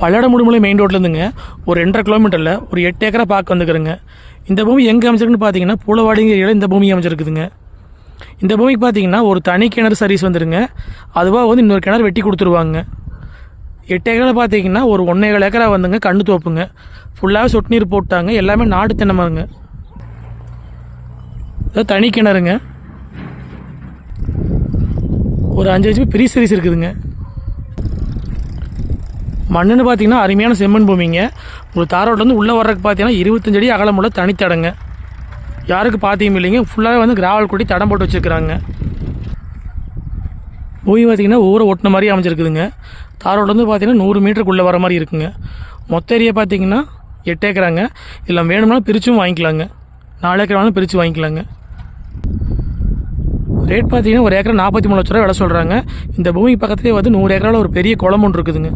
Palladam Mudumalai main ரோட்லேருந்துங்க ஒரு ரெண்டரை கிலோமீட்டரில் ஒரு எட்டு ஏக்கரை பார்க்க வந்துக்கிறேங்க இந்த பூமி எங்கே அமைச்சிருக்குன்னு பார்த்தீங்கன்னா பூலவாடிங்கிற ஏரியாவில் இந்த பூமி அமைச்சிருக்குதுங்க இந்த பூமிக்கு பார்த்தீங்கன்னா ஒரு தனி கிணறு சர்வீஸ் வந்துருங்க. அதுவாக வந்து இன்னொரு கிணறு வெட்டி கொடுத்துருவாங்க. எட்டு ஏக்கரில் பார்த்தீங்கன்னா ஒரு ஒன்றே ஏழு ஏக்கரா வந்துங்க கண்ணு தோப்புங்க. ஃபுல்லாகவே சொட்டு நீர் போட்டாங்க. எல்லாமே நாட்டு தென்னை தனி கிணறுங்க. ஒரு அஞ்சு லட்சம் பெரிய சீரிஸ் இருக்குதுங்க. மண்ணுன்னு பார்த்தீங்கன்னா அருமையான செம்மண் பூமிங்க. உங்களுக்கு தாரோட்லேருந்து உள்ளே வர்றதுக்கு பார்த்தீங்கன்னா இருபத்தஞ்சடி அடி அகலமுள்ள தனித்தடங்க யாருக்கு பார்த்தீங்க இல்லைங்க. ஃபுல்லாகவே வந்து கிராவல் கொட்டி தடம் போட்டு வச்சுருக்குறாங்க. பூமி பார்த்தீங்கன்னா ஊரை ஒட்டின மாதிரி அமைஞ்சிருக்குதுங்க. தாரோட்லேருந்து பார்த்தீங்கன்னா நூறு மீட்டருக்குள்ளே வர மாதிரி இருக்குங்க. மொத்த ஏரியா பார்த்தீங்கன்னா எட்டு ஏக்கராங்க. இல்லை வேணும்னா பிரிச்சும் வாங்கிக்கலாங்க. நாலு ஏக்கர் வேணாலும் பிரித்து வாங்கிக்கலாங்க. ரேட் பார்த்தீங்கன்னா ஒரு ஏக்கர் நாற்பத்தி மூணு லட்ச ரூபா விலை சொல்கிறாங்க இந்த பூமிக்கு பக்கத்துலேயே வந்து நூறு ஏக்கரால் ஒரு பெரிய குளம் ஒன்று இருக்குதுங்க.